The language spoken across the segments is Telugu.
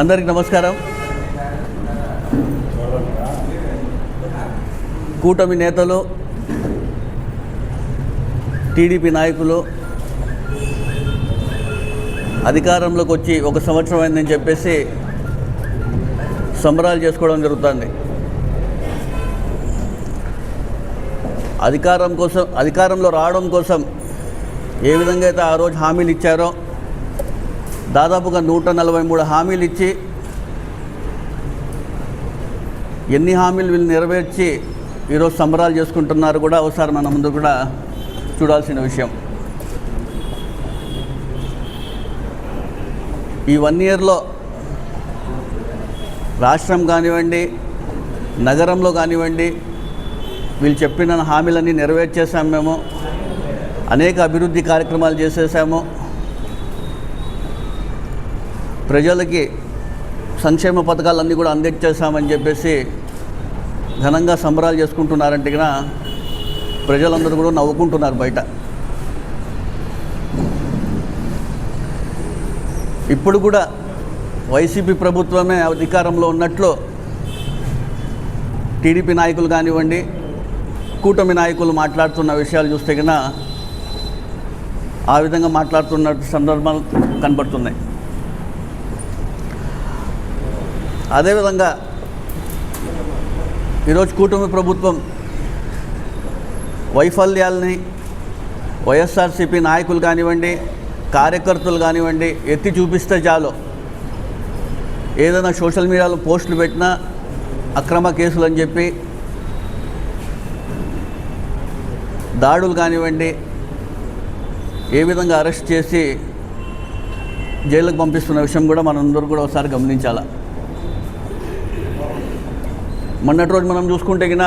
అందరికి నమస్కారం. కూటమి నేతలు టీడీపీ నాయకులు అధికారంలోకి వచ్చి ఒక సంవత్సరం అయిందని చెప్పేసి సంబరాలు చేసుకోవడం జరుగుతుంది. అధికారం కోసం అధికారంలో రావడం కోసం ఏ విధంగా అయితే ఆ రోజు హామీలు ఇచ్చారో దాదాపుగా నూట నలభై మూడు హామీలు ఇచ్చి ఎన్ని హామీలు వీళ్ళు నెరవేర్చి ఈరోజు సంబరాలు చేసుకుంటున్నారు కూడా ఒకసారి మన ముందు కూడా చూడాల్సిన విషయం. ఈ వన్ ఇయర్లో రాష్ట్రం కానివ్వండి నగరంలో కానివ్వండి వీళ్ళు చెప్పిన హామీలన్నీ నెరవేర్చేసాము మేము అనేక అభివృద్ధి కార్యక్రమాలు చేసేసాము ప్రజలకి సంక్షేమ పథకాలన్నీ కూడా అందించేసామని చెప్పేసి ఘనంగా సంబరాలు చేసుకుంటున్నారంటే కనుక ప్రజలందరూ కూడా నవ్వుకుంటున్నారు బయట. ఇప్పుడు కూడా వైసీపీ ప్రభుత్వమే అధికారంలో ఉన్నట్లు టీడీపీ నాయకులు కానివ్వండి కూటమి నాయకులు మాట్లాడుతున్న విషయాలు చూస్తే కన్నా ఆ విధంగా మాట్లాడుతున్న సందర్భాలు కనబడుతున్నాయి. అదేవిధంగా ఈరోజు కూటమి ప్రభుత్వం వైఫల్యాల్ని వైఎస్ఆర్సీపీ నాయకులు కానివ్వండి కార్యకర్తలు కానివ్వండి ఎత్తి చూపిస్తే చాలు. ఏదైనా సోషల్ మీడియాలో పోస్టులు పెట్టినా అక్రమ కేసులు అని చెప్పి దాడులు కానివ్వండి ఏ విధంగా అరెస్ట్ చేసి జైలుకు పంపిస్తున్న విషయం కూడా మనందరూ కూడా ఒకసారి గమనించాలి. మొన్నటి రోజు మనం చూసుకుంటే గిన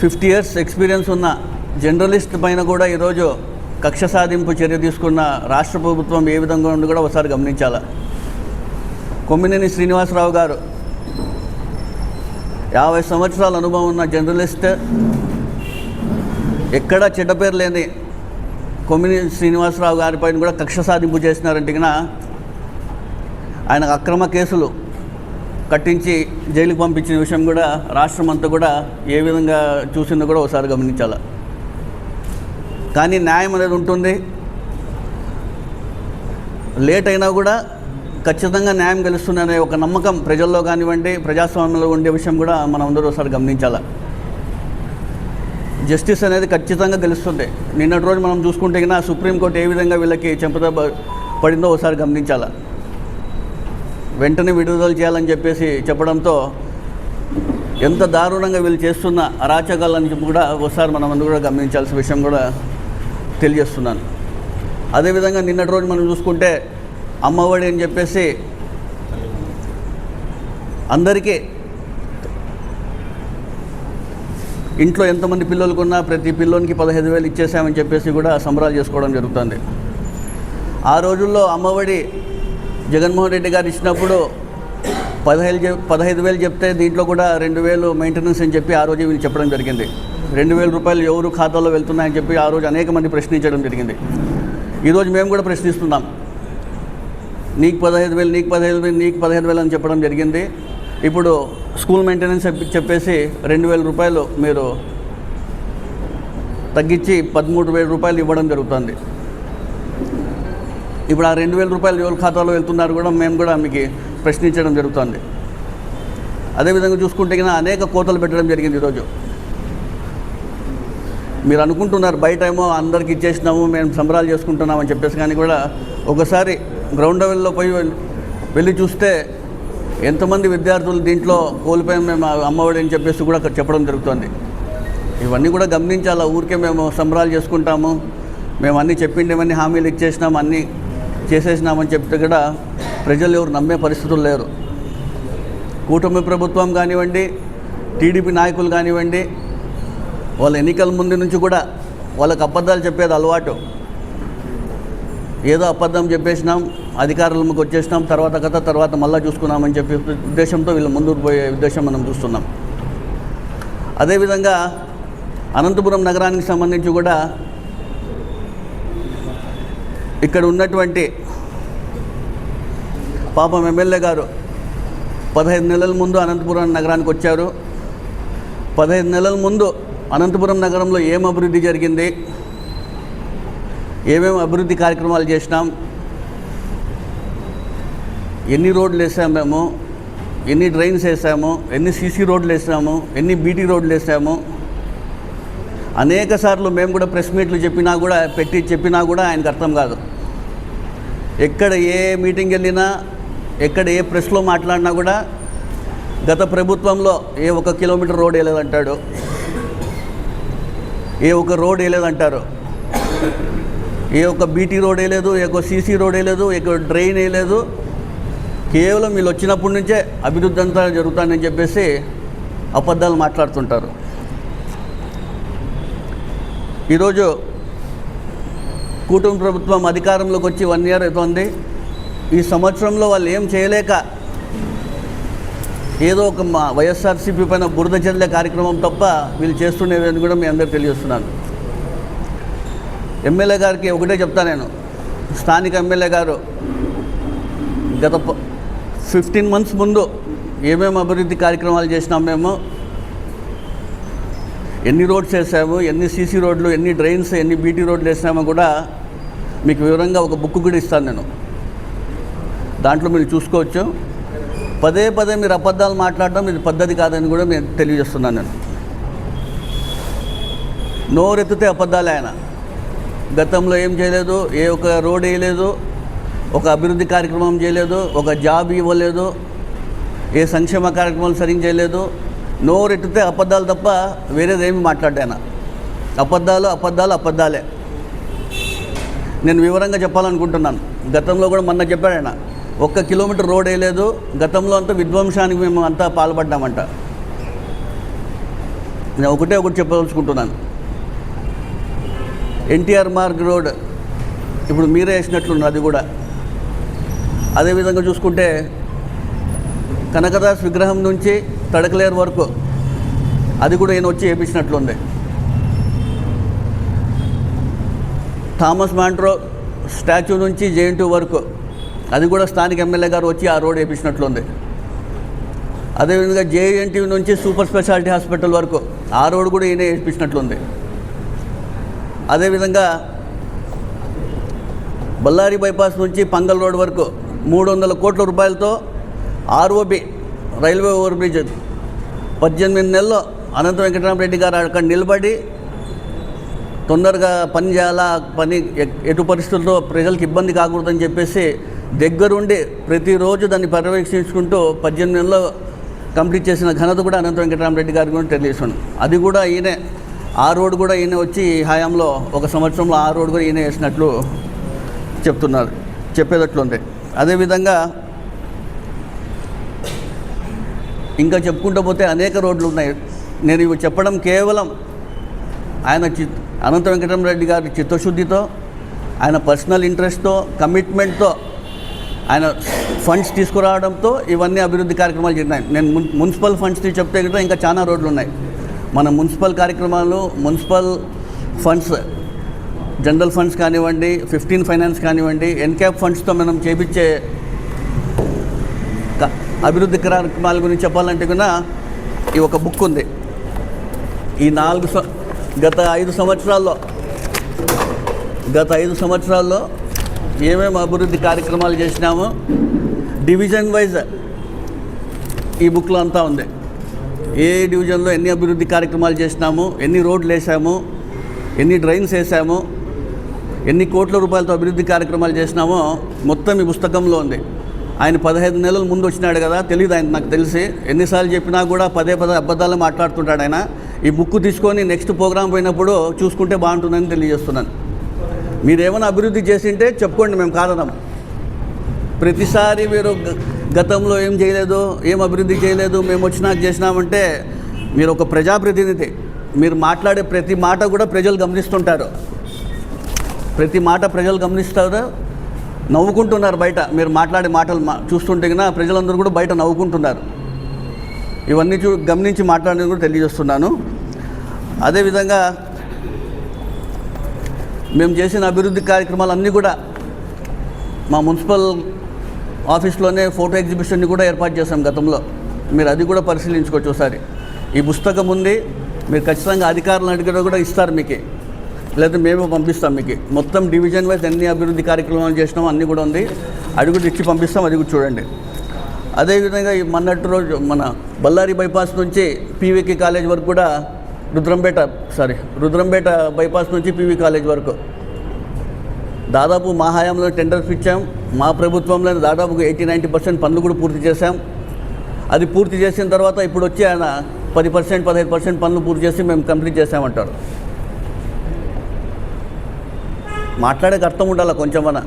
ఫిఫ్టీ ఇయర్స్ ఎక్స్పీరియన్స్ ఉన్న జర్నలిస్ట్ పైన కూడా ఈరోజు కక్ష సాధింపు చర్య తీసుకున్న రాష్ట్ర ప్రభుత్వం ఏ విధంగా ఉంది కూడా ఒకసారి గమనించాలా. కొమ్మినేని శ్రీనివాసరావు గారు యాభై సంవత్సరాల అనుభవం ఉన్న జర్నలిస్ట్ ఎక్కడా చెడ్డ పేరు లేని కొమ్మిని శ్రీనివాసరావు గారిపైన కూడా కక్ష సాధింపు చేసినారంటే కనుక ఆయనకు అక్రమ కేసులు కట్టించి జైలుకి పంపించిన విషయం కూడా రాష్ట్రం అంతా కూడా ఏ విధంగా చూసిందో కూడా ఒకసారి గమనించాల. కానీ న్యాయం అనేది ఉంటుంది. లేట్ అయినా కూడా ఖచ్చితంగా న్యాయం గెలుస్తుందనే ఒక నమ్మకం ప్రజల్లో కానివ్వండి ప్రజాస్వామ్యంలో ఉండే విషయం కూడా మనం అందరూ ఒకసారి గమనించాలి. జస్టిస్ అనేది ఖచ్చితంగా గెలుస్తుంది. నిన్నటి రోజు మనం చూసుకుంటే కన్నా సుప్రీంకోర్టు ఏ విధంగా వీళ్ళకి చెంపద పడిందో ఒకసారి గమనించాలా. వెంటనే విడుదల చేయాలని చెప్పేసి చెప్పడంతో ఎంత దారుణంగా వీళ్ళు చేస్తున్న అరాచకాలని చెప్పి కూడా ఒకసారి మనం అందరూ కూడా గమనించాల్సిన విషయం కూడా తెలియజేస్తున్నాను. అదేవిధంగా నిన్నటి రోజు మనం చూసుకుంటే అమ్మఒడి అని చెప్పేసి అందరికీ ఇంట్లో ఎంతమంది పిల్లలకు ఉన్నా ప్రతి పిల్లోనికి పదహైదు వేలు ఇచ్చేసామని చెప్పేసి కూడా సంబరాలు చేసుకోవడం జరుగుతుంది. ఆ రోజుల్లో అమ్మఒడి జగన్మోహన్ రెడ్డి గారు ఇచ్చినప్పుడు పదహైదు పదహైదు వేలు చెప్తే దీంట్లో కూడా రెండు వేలు మెయింటెనెన్స్ అని చెప్పి ఆ రోజు వీళ్ళు చెప్పడం జరిగింది. రెండు వేల రూపాయలు ఎవరు ఖాతాలో వెళ్తున్నాయని చెప్పి ఆ రోజు అనేక మంది ప్రశ్నించడం జరిగింది. ఈరోజు మేము కూడా ప్రశ్నిస్తున్నాం. నీకు పదహైదు వేలు నీకు పదహైదు వేలు నీకు పదహైదు వేలు అని చెప్పడం జరిగింది. ఇప్పుడు స్కూల్ మెయింటెనెన్స్ చెప్పి- చెప్పేసి రెండు వేల రూపాయలు మీరు తగ్గించి పదమూడు వేల రూపాయలు ఇవ్వడం జరుగుతుంది. ఇప్పుడు ఆ రెండు వేల రూపాయలు ఎవరి ఖాతాలో వెళ్తున్నారు కూడా మేము కూడా మీకు ప్రశ్నించడం జరుగుతుంది. అదేవిధంగా చూసుకుంటే కన్నా అనేక కోతలు పెట్టడం జరిగింది ఈరోజు. మీరు అనుకుంటున్నారు బయట ఏమో అందరికి ఇచ్చేసినాము మేము సంబరాలు చేసుకుంటున్నాం అని చెప్పేసి కానీ కూడా ఒకసారి గ్రౌండ్ లెవెల్లో పోయి వెళ్ళి- వెళ్ళి చూస్తే ఎంతమంది విద్యార్థులు దీంట్లో కోల్పోయాం మేము అమ్మఒడి అని చెప్పేసి కూడా అక్కడ చెప్పడం జరుగుతుంది. ఇవన్నీ కూడా గమనించాలా? ఊరికే మేము సంబరాలు చేసుకుంటాము మేము అన్నీ చెప్పిండేవన్నీ హామీలు ఇచ్చేసినాం అన్నీ చేసేసినామని చెప్తే కూడా ప్రజలు ఎవరు నమ్మే పరిస్థితులు లేరు. కూటమి ప్రభుత్వం కానివ్వండి టీడీపీ నాయకులు కానివ్వండి వాళ్ళ ఎన్నికల ముందు నుంచి కూడా వాళ్ళకి అబద్ధాలు చెప్పేది అలవాటు. ఏదో అబద్ధం చెప్పేసినాం అధికారులకు వచ్చేసినాం తర్వాత కథ తర్వాత మళ్ళీ చూసుకున్నామని చెప్పి ఉద్దేశంతో వీళ్ళు ముందుకు పోయే ఉద్దేశం మనం చూస్తున్నాం. అదేవిధంగా అనంతపురం నగరానికి సంబంధించి కూడా ఇక్కడ ఉన్నటువంటి పాపం ఎమ్మెల్యే గారు పదహైదు నెలల ముందు అనంతపురం నగరానికి వచ్చారు. పదహైదు నెలల ముందు అనంతపురం నగరంలో ఏం అభివృద్ధి జరిగింది? ఏమేమి అభివృద్ధి కార్యక్రమాలు చేసినాం? ఎన్ని రోడ్లు వేసాము మేము? ఎన్ని డ్రైన్స్ వేసాము? ఎన్ని సీసీ రోడ్లు వేసాము? ఎన్ని బీటీ రోడ్లు వేసాము? అనేక సార్లు మేము కూడా ప్రెస్ మీట్లు చెప్పినా కూడా పెట్టి చెప్పినా కూడా ఆయనకు అర్థం కాదు. ఎక్కడ ఏ మీటింగ్ వెళ్ళినా ఎక్కడ ఏ ప్రెస్లో మాట్లాడినా కూడా గత ప్రభుత్వంలో ఏ ఒక కిలోమీటర్ రోడ్ వేయలేదంటాడు. ఏ ఒక రోడ్ వేయలేదంటారు. ఏ ఒక్క బీటీ రోడ్ వేయలేదు ఏ ఒక సీసీ రోడ్ వేయలేదు ఏ ఒక్క డ్రైన్ వేయలేదు. కేవలం వీళ్ళు వచ్చినప్పటి నుంచే అభివృద్ధి అంతా జరుగుతుందని చెప్పేసి అబద్ధాలు మాట్లాడుతుంటారు. ఈరోజు కూటమి ప్రభుత్వం అధికారంలోకి వచ్చి వన్ ఇయర్ అవుతుంది. ఈ సంవత్సరంలో వాళ్ళు ఏం చేయలేక ఏదో ఒక మా వైఎస్ఆర్సీపీ పైన బురద చల్లే కార్యక్రమం తప్ప వీళ్ళు చేస్తుండేదని కూడా మీ అందరికి తెలియజేస్తున్నాను. ఎమ్మెల్యే గారికి ఒకటే చెప్తా నేను. స్థానిక ఎమ్మెల్యే గారు గత ఫిఫ్టీన్ మంత్స్ ముందు ఏమేమి అభివృద్ధి కార్యక్రమాలు చేసినాం మేము. ఎన్ని రోడ్స్ వేసాము ఎన్ని సీసీ రోడ్లు ఎన్ని డ్రైన్స్ ఎన్ని బీటీ రోడ్లు వేసామో కూడా మీకు వివరంగా ఒక బుక్ కూడా ఇస్తాను నేను. దాంట్లో మీరు చూసుకోవచ్చు. పదే పదే మీరు అబద్ధాలు మాట్లాడడం ఇది పద్ధతి కాదని కూడా నేను తెలియజేస్తున్నాను నేను. నోరెత్తితే అబద్ధాలే ఆయన. గతంలో ఏం చేయలేదు ఏ ఒక రోడ్ వేయలేదు ఒక అభివృద్ధి కార్యక్రమం చేయలేదు ఒక జాబ్ ఇవ్వలేదు ఏ సంక్షేమ కార్యక్రమాలు సరిగ్గా చేయలేదు. నోరెట్టితే అబద్ధాలు తప్ప వేరేదేమి మాట్లాడాను అబద్ధాలు అబద్ధాలు అబద్ధాలే. నేను వివరంగా చెప్పాలనుకుంటున్నాను. గతంలో కూడా మొన్న చెప్పాడు ఆయన ఒక్క కిలోమీటర్ రోడ్ వేయలేదు గతంలో అంతా విధ్వంసానికి మేము అంతా పాల్పడ్డామంట. నేను ఒకటే ఒకటి చెప్పదలుచుకుంటున్నాను. ఎన్టీఆర్ మార్గ్ రోడ్ ఇప్పుడు మీరే వేసినట్లున్నారు అది కూడా. అదేవిధంగా చూసుకుంటే కనకదాస్ విగ్రహం నుంచి తడకలేరు వరకు అది కూడా ఈయన వచ్చి వేయించినట్లుంది థామస్ మాంట్రో స్టాచ్యూ నుంచి జేఎన్టీ వరకు అది కూడా స్థానిక ఎమ్మెల్యే గారు వచ్చి ఆ రోడ్ వేయించినట్లుంది అదేవిధంగా జేఎన్టీ నుంచి సూపర్ స్పెషాలిటీ హాస్పిటల్ వరకు ఆ రోడ్ కూడా ఈయన వేయించినట్లుంది అదేవిధంగా బళ్ళారి బైపాస్ నుంచి పంగల్ రోడ్ వరకు మూడు వందల కోట్ల రూపాయలతో ఆర్ఓబి రైల్వే ఓవర్ బ్రిడ్జ్ పద్దెనిమిది నెలల్లో అనంత వెంకటరామరెడ్డి గారు అక్కడ నిలబడి తొందరగా పని చేయాలా? పని ఎ- ఎటు పరిస్థితుల్లో ప్రజలకు ఇబ్బంది కాకూడదని చెప్పేసి దగ్గరుండి ప్రతిరోజు దాన్ని పర్యవేక్షించుకుంటూ పద్దెనిమిది నెలలో కంప్లీట్ చేసిన ఘనత కూడా అనంత వెంకటరామరెడ్డి గారి గురించి తెలియజేసాను అది కూడా ఈయనే ఆ రోడ్ కూడా ఈయన వచ్చి ఈ హయాంలో ఒక సంవత్సరంలో ఆ రోడ్ కూడా ఈయన వేసినట్లు చెప్తున్నారు చెప్పేటట్లుంది అదేవిధంగా ఇంకా చెప్పుకుంటూ పోతే అనేక రోడ్లు ఉన్నాయి. నేను ఇవి చెప్పడం కేవలం ఆయన చిత్ అనంత వెంకటరామరెడ్డి గారి చిత్తశుద్ధితో ఆయన పర్సనల్ ఇంట్రెస్ట్తో కమిట్మెంట్తో ఆయన ఫండ్స్ తీసుకురావడంతో ఇవన్నీ అభివృద్ధి కార్యక్రమాలు జరిగినాయి. నేను మున్సిపల్ ఫండ్స్ చెప్తే కూడా ఇంకా చాలా రోడ్లు ఉన్నాయి మన మున్సిపల్ కార్యక్రమాలు మున్సిపల్ ఫండ్స్ జనరల్ ఫండ్స్ కానివ్వండి ఫిఫ్టీన్ ఫైనాన్స్ కానివ్వండి ఎన్క్యాప్ ఫండ్స్తో మనం చేపించే అభివృద్ధి కార్యక్రమాల గురించి చెప్పాలంటే కూడా ఈ ఒక బుక్ ఉంది. ఈ నాలుగు గత ఐదు సంవత్సరాల్లో గత ఐదు సంవత్సరాల్లో ఏమేమి అభివృద్ధి కార్యక్రమాలు చేసినామో డివిజన్ వైజ్ ఈ బుక్లో అంతా ఉంది. ఏ డివిజన్లో ఎన్ని అభివృద్ధి కార్యక్రమాలు చేసినాము ఎన్ని రోడ్లు వేసాము ఎన్ని డ్రైన్స్ వేసాము ఎన్ని కోట్ల రూపాయలతో అభివృద్ధి కార్యక్రమాలు చేసినామో మొత్తం ఈ పుస్తకంలో ఉంది. ఆయన పదహైదు నెలల ముందు వచ్చినాడు కదా తెలియదు ఆయన నాకు తెలిసి. ఎన్నిసార్లు చెప్పినా కూడా పదే పదే అబద్ధాలు మాట్లాడుతుంటాడు ఆయన. ఈ బుక్ తీసుకొని నెక్స్ట్ ప్రోగ్రాం పోయినప్పుడు చూసుకుంటే బాగుంటుందని తెలియజేస్తున్నాను. మీరేమైనా అభివృద్ధి చేసింటే చెప్పుకోండి మేము కాదనం. ప్రతిసారి మీరు గ- గతంలో ఏం చేయలేదు ఏం అభివృద్ధి చేయలేదు మేము వచ్చినాక చేసినామంటే మీరు ఒక ప్రజాప్రతినిధి. మీరు మాట్లాడే ప్రతి మాట కూడా ప్రజలు గమనిస్తుంటారు. ప్రతి మాట ప్రజలు గమనిస్తారు నవ్వుకుంటున్నారు బయట. మీరు మాట్లాడే మాటలు మా చూస్తుంటే కన్నా ప్రజలందరూ కూడా బయట నవ్వుకుంటున్నారు. ఇవన్నీ చూ గమనించి మాట్లాడేది కూడా తెలియజేస్తున్నాను. అదేవిధంగా మేము చేసిన అభివృద్ధి కార్యక్రమాలన్నీ కూడా మా మున్సిపల్ ఆఫీస్లోనే ఫోటో ఎగ్జిబిషన్ని కూడా ఏర్పాటు చేశాం గతంలో. మీరు అది కూడా పరిశీలించుకోవచ్చు ఒకసారి. ఈ పుస్తకం ఉంది మీరు ఖచ్చితంగా అధికారులను అడిగినా కూడా ఇస్తారు మీకు. లేదా మేము పంపిస్తాం మీకు. మొత్తం డివిజన్ వైజ్ అన్ని అభివృద్ధి కార్యక్రమాలు చేసినాం అన్నీ కూడా ఉంది. అది కూడా ఇచ్చి పంపిస్తాం అది కూడా చూడండి. అదేవిధంగా ఈ మొన్నటి రోజు మన బళ్ళారి బైపాస్ నుంచి పీవీకి కాలేజ్ వరకు కూడా రుద్రంపేట సారీ రుద్రంపేట బైపాస్ నుంచి పీవీ కాలేజ్ వరకు. దాదాపు మా హయాంలో టెండర్స్ ఇచ్చాం. మా ప్రభుత్వంలో దాదాపు ఎయిటీ నైంటీ పర్సెంట్ పనులు కూడా పూర్తి చేశాం. అది పూర్తి చేసిన తర్వాత ఇప్పుడు వచ్చి ఆయన పది పర్సెంట్ పదహైదు పర్సెంట్ పనులు పూర్తి చేసి మేము కంప్లీట్ చేసామంటారు మాట్లాడేకి అర్థం ఉండాలి కొంచెమన్నా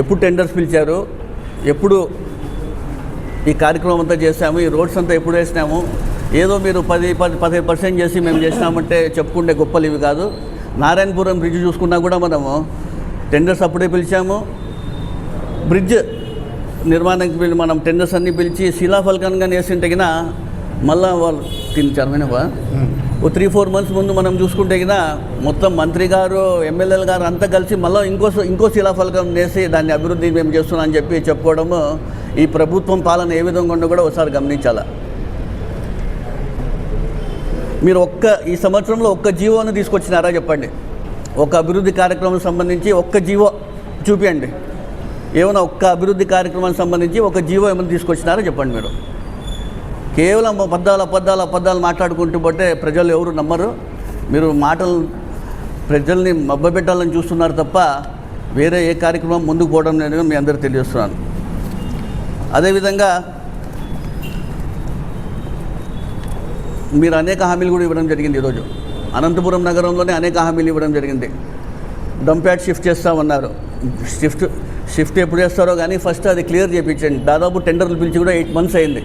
ఎప్పుడు టెండర్స్ పిలిచారు? ఎప్పుడు ఈ కార్యక్రమం అంతా చేసాము ఈ రోడ్స్ అంతా ఎప్పుడు వేసినాము. ఏదో మీరు పది పది పదిహేను పర్సెంట్ చేసి మేము చేసినామంటే చెప్పుకుంటే గొప్పలు ఇవి కాదు. నారాయణపురం బ్రిడ్జ్ చూసుకున్నా కూడా మనము టెండర్స్ అప్పుడే పిలిచాము. బ్రిడ్జ్ నిర్మాణానికి మనం టెండర్స్ అన్నీ పిలిచి శిలాఫలకంగా వేసింటే కినా మళ్ళా వాళ్ళు తినిచారు వినవా ఓ త్రీ ఫోర్ మంత్స్ ముందు మనం చూసుకుంటే గిన మొత్తం మంత్రి గారు ఎమ్మెల్యేలు గారు అంతా కలిసి మళ్ళీ ఇంకో ఇంకో శిలాఫలకం వేసి దాన్ని అభివృద్ధి మేము చేస్తున్నాం అని చెప్పి చెప్పుకోవడము ఈ ప్రభుత్వం పాలన ఏ విధంగా ఉండో కూడా ఒకసారి గమనించాలా? మీరు ఒక్క ఈ సంవత్సరంలో ఒక్క జీవోను తీసుకొచ్చినారా చెప్పండి? ఒక అభివృద్ధి కార్యక్రమం సంబంధించి ఒక్క జీవో చూపించండి ఏమైనా ఒక్క అభివృద్ధి కార్యక్రమానికి సంబంధించి ఒక జీవో ఏమైనా తీసుకొచ్చినారా చెప్పండి మీరు? కేవలం అబద్ధాలు అబద్ధాలు అబద్ధాలు మాట్లాడుకుంటూ పోతే ప్రజలు ఎవరు నమ్మరు. మీరు మాటలు ప్రజల్ని మబ్బబెట్టాలని చూస్తున్నారు తప్ప వేరే ఏ కార్యక్రమం ముందుకు పోవడం నేను మీ అందరికీ తెలియజేస్తున్నాను. అదేవిధంగా మీరు అనేక హామీలు కూడా ఇవ్వడం జరిగింది ఈరోజు. అనంతపురం నగరంలోనే అనేక హామీలు ఇవ్వడం జరిగింది. డంప్యాడ్ షిఫ్ట్ చేస్తామన్నారు. షిఫ్ట్ షిఫ్ట్ ఎప్పుడు చేస్తారో కానీ ఫస్ట్ అది క్లియర్ చేయించండి దాదాపు టెండర్లు పిలిచి కూడా ఎయిట్ మంత్స్ అయింది.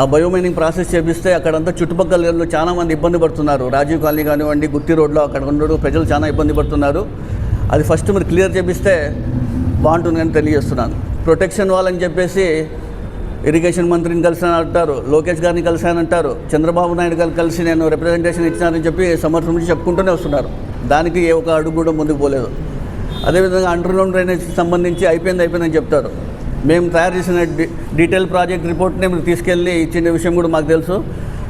ఆ బయోమైనింగ్ ప్రాసెస్ చేపిస్తే అక్కడంతా చుట్టుపక్కల చాలామంది చాలా మంది ఇబ్బంది పడుతున్నారు. రాజీవ్ కాలనీ కానివ్వండి గుత్తి రోడ్లో అక్కడ ఉండడం ప్రజలు చాలా ఇబ్బంది పడుతున్నారు. అది ఫస్ట్ మీరు క్లియర్ చేపిస్తే బాగుంటుందని తెలియజేస్తున్నాను. ప్రొటెక్షన్ వాళ్ళని చెప్పేసి ఇరిగేషన్ మంత్రిని కలిసాను అంటారు లోకేష్ గారిని కలిశానంటారు చంద్రబాబు నాయుడు గారు కలిసి నేను రిప్రజెంటేషన్ ఇచ్చినానని చెప్పి సంవత్సరం నుంచి చెప్పుకుంటూనే వస్తున్నారు. దానికి ఏ ఒక అడుగు కూడా ముందుకు పోలేదు. అదేవిధంగా అండర్గ్రౌండ్ డ్రైనేజ్ సంబంధించి అయిపోయింది అయిపోయిందని చెప్తారు. మేము తయారు చేసిన డీటెయిల్ ప్రాజెక్ట్ రిపోర్ట్ని మీరు తీసుకెళ్ళి ఇచ్చిన విషయం కూడా మాకు తెలుసు.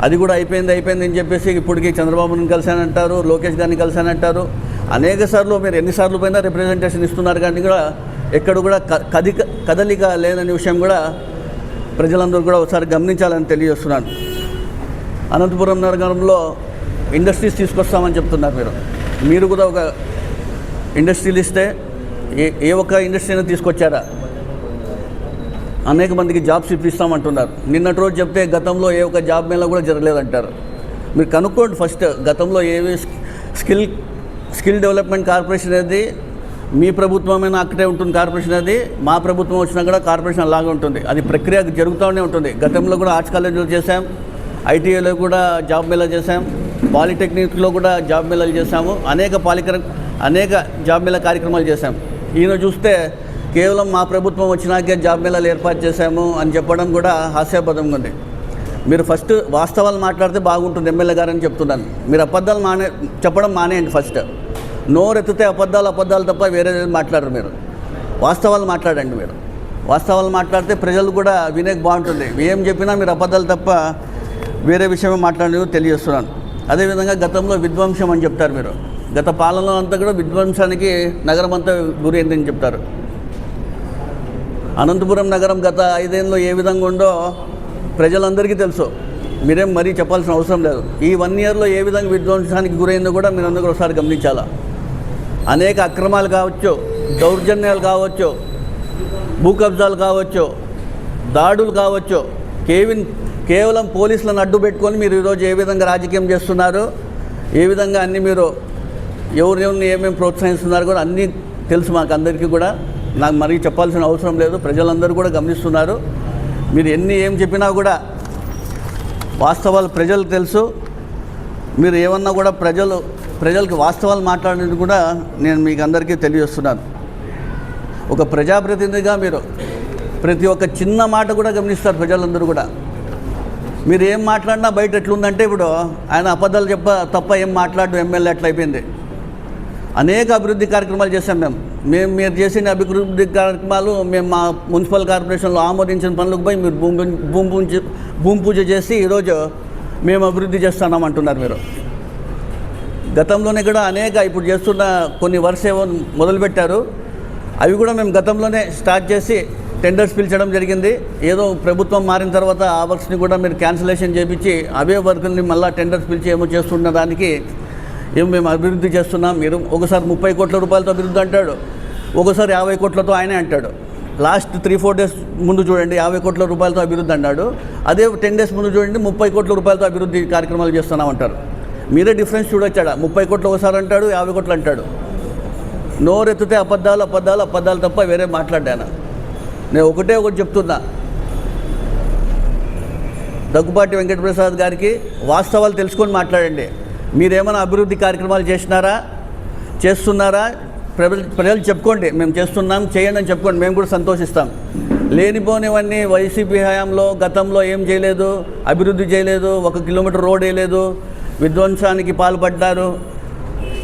అది కూడా అయిపోయింది అయిపోయింది అని చెప్పేసి ఇప్పటికి చంద్రబాబుని కలిశానంటారు లోకేష్ గారిని కలిశానంటారు అనేక సార్లు మీరు ఎన్నిసార్లు పోయినా రిప్రజెంటేషన్ ఇస్తున్నారు కానీ కూడా ఎక్కడ కూడా క- కదిక కదలిక లేదనే విషయం కూడా ప్రజలందరూ కూడా ఒకసారి గమనించాలని తెలియజేస్తున్నాను. అనంతపురం నగరంలో ఇండస్ట్రీస్ తీసుకొస్తామని చెప్తున్నారు మీరు. మీరు కూడా ఒక ఇండస్ట్రీలు ఇస్తే ఏ ఏ ఒక్క ఇండస్ట్రీని తీసుకొచ్చారా? అనేక మందికి జాబ్స్ ఇప్పిస్తామంటున్నారు. నిన్నటి రోజు చెప్తే గతంలో ఏ ఒక్క జాబ్ మేళ కూడా జరగలేదంటారు. మీరు కనుక్కోండి ఫస్ట్ గతంలో ఏవి స్కిల్ స్కిల్ డెవలప్మెంట్ కార్పొరేషన్ అనేది మీ ప్రభుత్వమైనా అక్కడే ఉంటుంది కార్పొరేషన్ అది. మా ప్రభుత్వం వచ్చినా కూడా కార్పొరేషన్ అలాగే ఉంటుంది. అది ప్రక్రియ జరుగుతూనే ఉంటుంది. గతంలో కూడా ఆర్ట్స్ కాలేజీలో చేశాం. ఐటీఐలో కూడా జాబ్ మేళా చేశాం. పాలిటెక్నిక్లో కూడా జాబ్ మేళాలు చేశాము. అనేక పాలిక అనేక జాబ్ మేళా కార్యక్రమాలు చేశాం. ఈయన చూస్తే కేవలం మా ప్రభుత్వం వచ్చినాకే జాబ్ మేళాలు ఏర్పాటు చేశాము అని చెప్పడం కూడా హాస్యాపదంగా ఉంది. మీరు ఫస్ట్ వాస్తవాలు మాట్లాడితే బాగుంటుంది ఎమ్మెల్యే గారని చెప్తున్నాను. మీరు అబద్ధాలు మానే చెప్పడం మానేయండి ఫస్ట్. నోరెత్తితే అబద్ధాలు అబద్ధాలు తప్ప వేరే మాట్లాడరు మీరు. వాస్తవాలు మాట్లాడండి మీరు. వాస్తవాలు మాట్లాడితే ప్రజలు కూడా వినేకి బాగుంటుంది. ఏం చెప్పినా మీరు అబద్ధాలు తప్ప వేరే విషయమే మాట్లాడలేదు తెలియజేస్తున్నాను. అదేవిధంగా గతంలో విధ్వంసం అని చెప్తారు మీరు. గత పాలనలో అంతా కూడా విధ్వంసానికి నగరం అంతా గురైందని చెప్తారు. అనంతపురం నగరం గత ఐదేళ్ళలో ఏ విధంగా ఉందో ప్రజలందరికీ తెలుసు. మీరేం మరీ చెప్పాల్సిన అవసరం లేదు. ఈ వన్ ఇయర్లో ఏ విధంగా విధ్వంసానికి గురైందో కూడా మీరు అందరూ ఒకసారి గమనించాలా? అనేక అక్రమాలు కావచ్చు దౌర్జన్యాలు కావచ్చు భూ కబ్జాలు కావచ్చు దాడులు కావచ్చు కేవిన్ కేవలం పోలీసులను అడ్డు పెట్టుకొని మీరు ఈరోజు ఏ విధంగా రాజకీయం చేస్తున్నారు ఏ విధంగా అన్ని మీరు ఎవరెవరిని ఏమేమి ప్రోత్సహిస్తున్నారు కూడా అన్నీ తెలుసు మాకు అందరికీ కూడా. నాకు మరీ చెప్పాల్సిన అవసరం లేదు ప్రజలందరూ కూడా గమనిస్తున్నారు. మీరు ఎన్ని ఏం చెప్పినా కూడా వాస్తవాలు ప్రజలు తెలుసు. మీరు ఏమన్నా కూడా ప్రజలు ప్రజలకు వాస్తవాలు మాట్లాడేది కూడా నేను మీకు అందరికీ తెలియజేస్తున్నాను. ఒక ప్రజాప్రతినిధిగా మీరు ప్రతి ఒక్క చిన్న మాట కూడా గమనిస్తారు ప్రజలందరూ కూడా. మీరు ఏం మాట్లాడినా బయట ఎట్లుందంటే ఇప్పుడు ఆయన అబద్ధాలు చెప్ప తప్ప ఏం మాట్లాడడం ఎమ్మెల్యే ఎట్లయిపోయింది అనేక అభివృద్ధి కార్యక్రమాలు చేశాం మేము. మేము మీరు చేసిన అభివృద్ధి కార్యక్రమాలు మేము మా మున్సిపల్ కార్పొరేషన్లో ఆమోదించిన పనులకు పోయి మీరు భూమి భూమి పూజ భూమి పూజ చేసి ఈరోజు మేము అభివృద్ధి చేస్తున్నాం అంటున్నారు మీరు. గతంలోనే కూడా అనేక ఇప్పుడు చేస్తున్న కొన్ని వర్క్స్ ఏవో మొదలుపెట్టారు. అవి కూడా మేము గతంలోనే స్టార్ట్ చేసి టెండర్స్ పిలిచడం జరిగింది. ఏదో ప్రభుత్వం మారిన తర్వాత ఆ వర్క్స్ని కూడా మీరు క్యాన్సిలేషన్ చేపించి అవే వర్కుల్ని మళ్ళీ టెండర్స్ పిలిచి ఏమో చేస్తున్న దానికి ఏమో మేము అభివృద్ధి చేస్తున్నాం. మీరు ఒకసారి ముప్పై కోట్ల రూపాయలతో అభివృద్ధి అంటాడు. ఒకసారి యాభై కోట్లతో ఆయనే అంటాడు. లాస్ట్ త్రీ ఫోర్ డేస్ ముందు చూడండి యాభై కోట్ల రూపాయలతో అభివృద్ధి అన్నాడు అదే టెన్ డేస్ ముందు చూడండి ముప్పై కోట్ల రూపాయలతో అభివృద్ధి కార్యక్రమాలు చేస్తున్నామంటారు. మీరే డిఫరెన్స్ చూడొచ్చాడా? ముప్పై కోట్లు ఒకసారి అంటాడు యాభై కోట్లు అంటాడు. నోరెత్తితే అబద్ధాలు అబద్ధాలు అబద్ధాలు తప్ప వేరే మాట్లాడాను? నేను ఒకటే ఒకటి చెప్తున్నా. దగ్గుపాటి వెంకటప్రసాద్ గారికి వాస్తవాలు తెలుసుకొని మాట్లాడండి. మీరేమైనా అభివృద్ధి కార్యక్రమాలు చేసినారా? చేస్తున్నారా? ప్రజలు ప్రజలు చెప్పుకోండి. మేము చేస్తున్నాం చేయండి అని చెప్పుకోండి. మేము కూడా సంతోషిస్తాం. లేనిపోనివన్నీ వైసీపీ హయాంలో గతంలో ఏం చేయలేదు అభివృద్ధి చేయలేదు ఒక కిలోమీటర్ రోడ్ వేయలేదు విధ్వంసానికి పాల్పడ్డారు.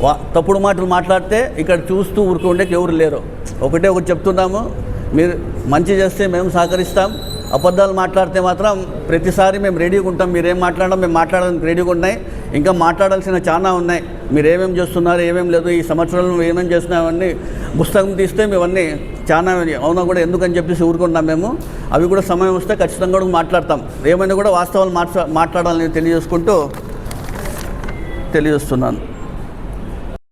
వా తప్పుడు మాటలు మాట్లాడితే ఇక్కడ చూస్తూ ఊరుకుండేకి ఎవరు లేరు. ఒకటే ఒకటి చెప్తున్నాము. మీరు మంచి చేస్తే మేము సహకరిస్తాం. అబద్ధాలు మాట్లాడితే మాత్రం ప్రతిసారి మేము రెడీగా ఉంటాం. మీరేం మాట్లాడడం మేము మాట్లాడడానికి రెడీగా ఉన్నాయి. ఇంకా మాట్లాడాల్సిన చాలా ఉన్నాయి. మీరు ఏమేమి చేస్తున్నారు ఏమేమి లేదు ఈ సంవత్సరంలో ఏమేమి చేస్తున్నామని పుస్తకం తీస్తే మేమన్నీ చాలా అవునా కూడా ఎందుకని చెప్పేసి ఊరుకుంటాం మేము. అవి కూడా సమయం వస్తే ఖచ్చితంగా కూడా మాట్లాడతాం. ఏమైనా కూడా వాస్తవాలు మాట్లా మాట్లాడాలని తెలియజేసుకుంటూ తెలియజేస్తున్నాను.